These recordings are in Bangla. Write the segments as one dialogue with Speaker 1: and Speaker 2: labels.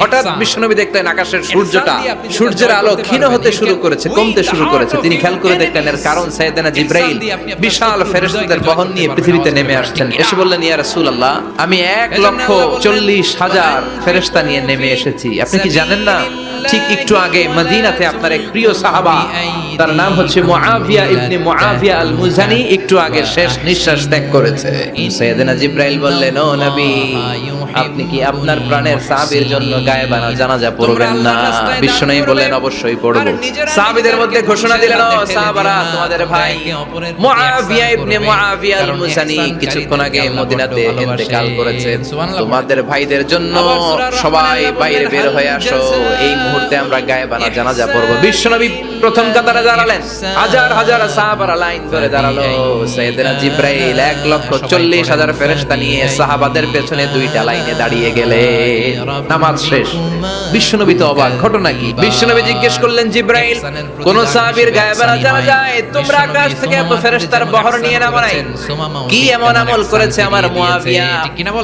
Speaker 1: হঠাৎ বিশ্বনবী দেখলেন আকাশের সূর্যটা সূর্যের আলো ক্ষীণ হতে শুরু করেছে কমতে শুরু করেছে। তিনি খেয়াল করে দেখলেন এর কারণ সাইয়েদানা জিব্রাইল বিশাল ফেরেশতাদের বহন নিয়ে পৃথিবীতে নেমে আসছেন। এসে বললেন ইয়া রাসূলুল্লাহ আমি এক লক্ষ চল্লিশ হাজার ফেরেশতা নিয়ে নেমে এসেছি। আপনি কি জানেন না? ঠিক একটু আগে মদিনাতে আপনার এক প্রিয় সাহাবা, তার নাম হচ্ছে মুআবিয়া ইবনে মুআবিয়া আল মুজানি একটু আগে শেষ নিঃশ্বাস ত্যাগ করেছে। সাইয়েদনা জিব্রাইল বললেন, ও নবী, আপনি কি আপনার প্রাণের সাহাবীর জন্য গায়েবানা জানাজা পড়বেন না? বিশ্বনবী বললেন, অবশ্যই পড়ব। সাহাবীদের মধ্যে ঘোষণা দিলেন, ও সাহাবারা, তোমাদের ভাই মুআবিয়া ইবনে মুআবিয়া আল মুজানি কিছুক্ষণ আগে মদিনাতে ইন্তেকাল করেছে তোমাদের ভাইদের জন্য সবাই বাইরে বের হয়ে আসো, এই মুহূর্তে আমরা গায়েবানা জানাজা পড়ব। বিশ্বনবী প্রথম কাতারে দাঁড়ালেন হাজার হাজার সাহাবারা লাইন ধরে দাঁড়াল। সাইয়েদনা জিব্রাইল এক লক্ষ চল্লিশ হাজার ফেরেশতা নিয়ে সাহাবাদের পেছনে দুইটা লাইনে দাঁড়িয়ে গেলে নামাজ শেষ। বিশ্বনবী তো অবাক ঘটনা কি? বিশ্বনবী জিজ্ঞেস করলেন জিব্রাইল কোন সাহাবীর গায়েবানা জানা যায়? তোমরা আকাশ থেকে এত ফেরেশতার বহর নিয়ে নামো নাই? কি এমন আমল করেছে আমার মুআবিয়া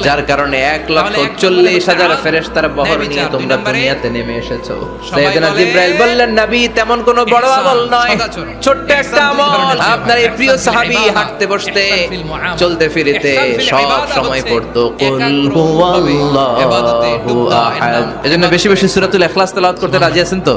Speaker 1: যার কারণে এক লক্ষ চল্লিশ হাজার ফেরেশতার বহর নিয়ে তোমরা দুনিয়াতে নেমে এসেছ। সাইয়েদনা জিব্রাইল বললেন নবী তেমন কোনো বড় আমল নয়। ছোট্ট একটা আমল। আপনার এই প্রিয় সাহাবী হাঁটতে বসতে চলতে ফিরিতে সব সময় পড়তো কুল হুয়াল্লাহু আহাদ। এজন্য বেশি বেশি সূরাতুল ইখলাস তেলাওয়াত করতে রাজি আছেন তো?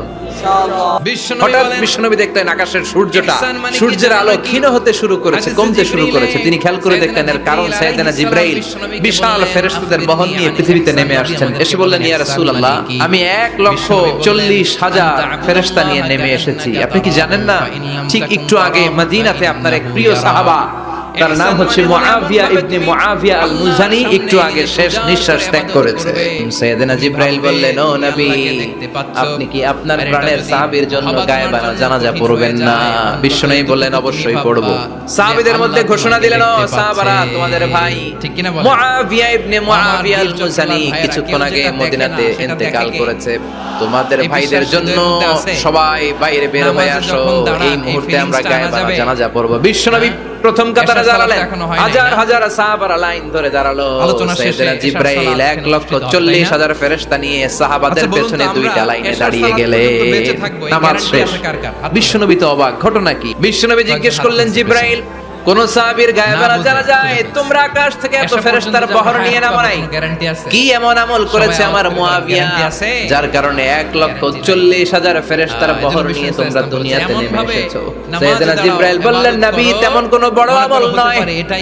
Speaker 1: হঠাৎ বিশ্বনবী দেখলেন আকাশের সূর্যটা সূর্যের আলো ক্ষীণ হতে শুরু করেছে কমতে শুরু করেছে। তিনি খেয়াল করে দেখলেন এর কারণ সাইয়েদনা জিব্রাইল বিশাল ফেরেশতাদের বহন নিয়ে পৃথিবীতে নেমে আসছেন? এসে বললেন ইয়া রাসূলুল্লাহ আমি এক লক্ষ চল্লিশ হাজার ফেরস্তা নিয়ে নেমে এসেছি। আপনি কি জানেন না? ঠিক একটু আগে মদিনাতে আপনার এক প্রিয় সাহাবা তার নাম হচ্ছে মুআবিয়া ইবনে মুআবিয়া আল মুজানি একটু আগে শেষ নিঃশ্বাস ত্যাগ করেছে। সাইয়েদনা জিব্রাইল বললেন ও নবী আপনি কি আপনার প্রাণের সাহাবীর জন্য গায়েবানা জানাজা পড়বেন না? বিশ্বনবী বললেন অবশ্যই পড়ব। সাহাবীদের মধ্যে ঘোষণা দিলেন ও সাহাবারা তোমাদের ভাই
Speaker 2: ঠিক কিনা বলেন?
Speaker 1: মুআবিয়া ইবনে মুআবিয়া আল মুজানি কিছুক্ষণ আগে মদিনাতে ইন্তেকাল করেছে। তোমাদের ভাইদের জন্য সবাই বাইরে বের হয়ে আসো এই মুহূর্তে আমরা গায়েবানা জানাজা পড়ব। বিশ্বনবী প্রথম কাতারে দাঁড়ালেন হাজার হাজার সাহাবারা লাইন ধরে দাঁড়াল।
Speaker 2: আলোচনা শেষে
Speaker 1: জিব্রাইল এক লক্ষ চল্লিশ হাজার ফেরেশতা নিয়ে সাহাবাদের
Speaker 2: আচ্ছা,
Speaker 1: পেছনে দুইটা লাইনে দাঁড়িয়ে গেলে নামাজ শেষ?
Speaker 2: হাত
Speaker 1: বিশ্বনবী তো অবাক। ঘটনা কি? বিশ্বনবী জিজ্ঞেস করলেন জিব্রাইল কোন সাহাবীর গায়ে
Speaker 2: বেড়া
Speaker 1: জানা যায়। তোমরা আকাশ থেকে এত ফেরেশতার বহর নিয়ে নামো নাই? কি এমন আমল করেছে আমার
Speaker 2: মুয়াবিয়া? আছে?
Speaker 1: যার কারণে এক লক্ষ চল্লিশ হাজার ফেরেশতার বহর নিয়ে তোমরা দুনিয়াতে নেমে এসেছ। সাইয়েদনা জিব্রাইল বললেন নবী তেমন কোন বড় আমল নয়।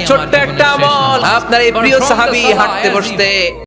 Speaker 1: ছোট্ট একটা আমল। আপনার এই প্রিয় সাহাবী হাঁটতে বসতে